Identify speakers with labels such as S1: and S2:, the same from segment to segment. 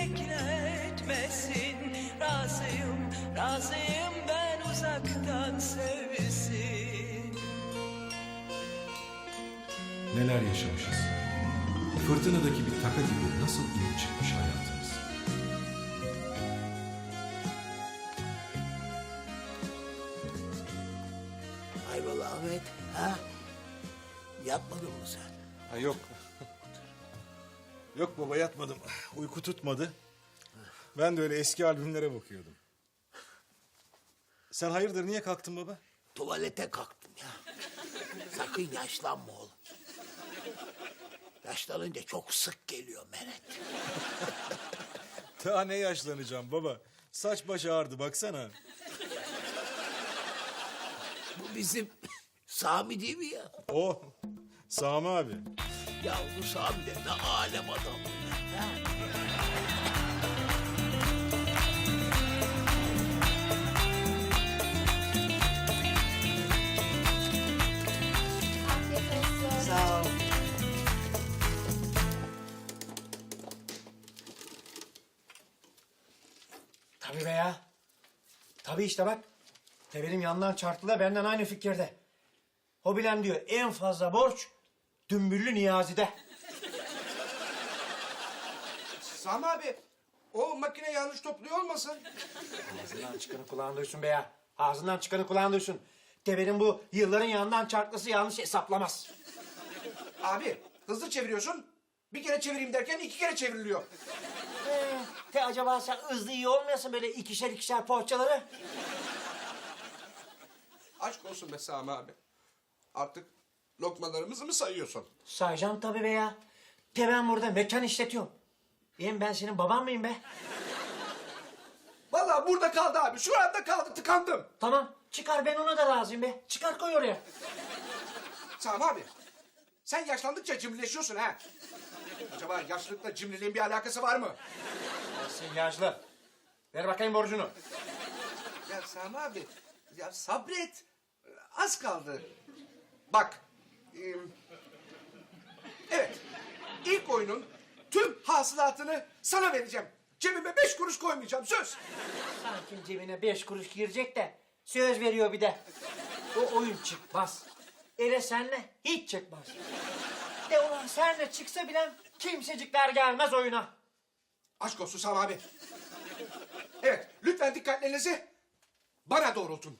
S1: bekletmesin Razıyım, razıyım ben uzaktan sevsin
S2: Neler yaşamışız. Fırtınadaki bir taka gibi nasıl inip çıkmış hayatımız.
S3: Hayrola Ahmet? Ha? Yatmadın mı sen?
S4: Ha yok. Yok baba yatmadım. Uyku tutmadı. Ben de öyle eski albümlere bakıyordum. Sen hayırdır niye kalktın baba?
S3: Tuvalete kalktım ya. Sakın yaşlanma oğlum. Yaşlanınca çok sık geliyor Meret.
S4: Daha ne yaşlanacağım baba? Saç baş ağrıdı baksana.
S3: Bu bizim Sami değil mi ya?
S4: O Sami abi.
S3: Ya bu Sami de ne alem adam. Ha?
S1: Sağ ol.
S5: Tabii be ya. Tabii işte bak. Tebelim yandan çarptı da benden aynı fikirde. O bilen diyor en fazla borç Dümbüllü Niyazi'de.
S6: Sami abi o makine yanlış topluyor olmasın?
S5: Ağzından çıkanı kulağın duysun be ya. Ağzından çıkanı kulağın duysun. Tebelim bu yılların yandan çarklısı yanlış hesaplamaz.
S6: Abi hızlı çeviriyorsun. Bir kere çevireyim derken iki kere çevriliyor.
S5: Ee, te acaba sen hızlı iyi olmayasın böyle ikişer ikişer poğaçaları?
S6: Aşk olsun be Sami abi. Artık lokmalarımızı mı sayıyorsun?
S5: Sayacağım tabii be ya. Te ben burada mekan işletiyorum. Benim ben senin baban mıyım be?
S6: Vallahi burada kaldı abi. Şu anda kaldı tıkandım.
S5: Tamam çıkar ben ona da lazım be. Çıkar koy oraya.
S6: Sami abi sen yaşlandıkça cimrileşiyorsun ha. Acaba yaşlılıkla cimriliğin bir alakası var mı?
S5: Sen yaşlı. Ver bakayım borcunu.
S6: Ya Sami abi ya sabret. Az kaldı. Bak. Evet. ilk oyunun tüm hasılatını sana vereceğim. Cebime beş kuruş koymayacağım söz.
S5: Sanki cebine beş kuruş girecek de söz veriyor bir de. O oyun çıkmaz. Ele senle hiç çıkmaz. De ulan senle çıksa bile kimsecikler gelmez oyuna.
S6: Aşk olsun Sami abi. Evet lütfen dikkatlerinizi bana doğrultun.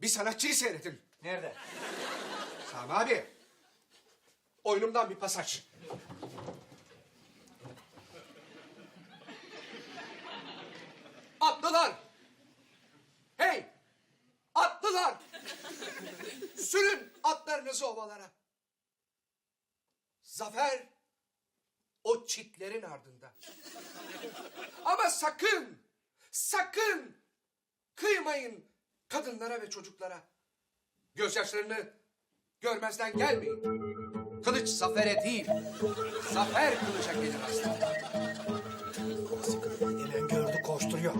S6: Bir sanatçıyı seyredin.
S5: Nerede?
S6: Sami abi. Oyunumdan bir pasaj. Atlılar. Hey! Atlılar! Sürün atlarınızı ovalara. Zafer o çitlerin ardında. Ama sakın, sakın kıymayın kadınlara ve çocuklara. Gözyaşlarını görmezden gelmeyin. Kılıç zafere değil, zafer kılıca gelir aslında.
S5: Gelen gördü koşturuyor.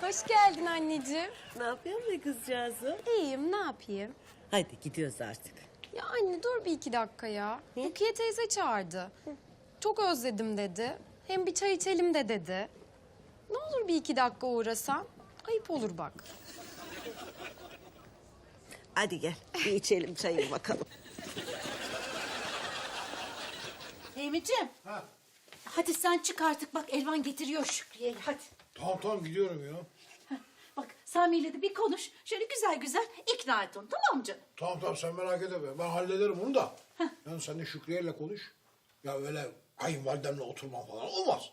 S7: Hoş geldin anneciğim.
S8: Ne yapıyorsun be kızcağızım?
S7: İyiyim, ne yapayım?
S8: Hadi gidiyoruz artık.
S7: Ya anne dur bir iki dakika ya. Rukiye teyze çağırdı. Çok özledim dedi. Hem bir çay içelim de dedi. Ne olur bir iki dakika uğrasan. Ayıp olur bak.
S8: Hadi gel bir içelim çayını bakalım.
S9: Fehmi'ciğim. Hadi sen çık artık bak Elvan getiriyor Şükriye'yi hadi.
S10: Tamam tamam gidiyorum ya.
S9: Bak Sami ile de bir konuş. Şöyle güzel güzel ikna et onu tamam mı canım?
S10: Tamam tamam sen merak etme. Ben hallederim onu da. Yani sen de Şükriye'yle konuş. Ya öyle kayınvalidemle oturma falan olmaz.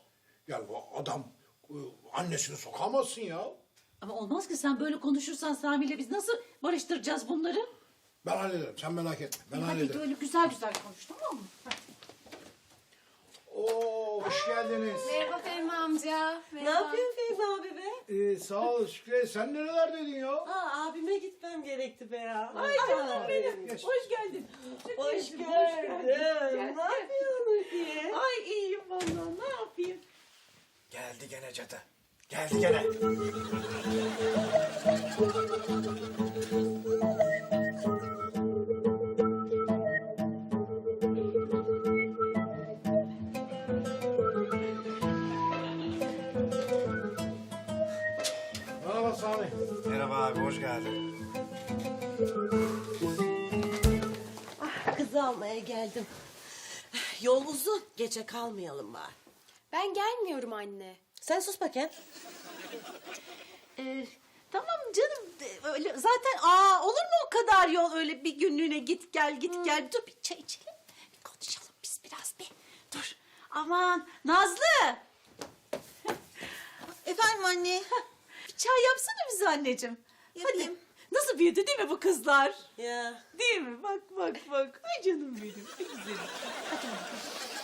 S10: Ya bu adam annesini sokamazsın ya.
S9: Ama olmaz ki sen böyle konuşursan Sami ile biz nasıl barıştıracağız bunları?
S10: Ben hallederim. Sen merak etme. Ben
S9: hadi
S10: hallederim.
S9: böyle güzel güzel konuş tamam mı? Hadi.
S10: Oo hoş geldiniz.
S7: Merhaba Fehmi amca.
S8: ne yapıyorsun Fehmi abi be?
S10: Ee, sağ ol Şükriye. Sen nerelerdeydin ya?
S8: Aa, abime gitmem gerekti be ya. Ay canım benim.
S10: Geç.
S8: Hoş geldin. Hoş gördüm. Ne yapıyorsun diye? Ay iyiyim vallahi ne yapayım?
S5: Geldi gene cadı. Geldi gene. Merhaba Sami. Merhaba abi, hoş geldin.
S9: Ah, kızı almaya geldim. Yol uzun, gece kalmayalım bari.
S7: Ben gelmiyorum anne.
S9: Sen sus bakayım. Ee, tamam canım. Öyle zaten aa olur mu o kadar yol öyle bir günlüğüne git gel git gel? Dur bir çay içelim. Bir konuşalım biz biraz bir. Dur. Aman Nazlı!
S8: Efendim anne.
S9: bir çay yapsana bize anneciğim.
S8: Yapayım.
S9: Hadi. nasıl büyüdü değil mi bu kızlar?
S8: Ya.
S9: değil mi? Bak bak bak. Ay canım benim. Ne güzel.
S11: Lay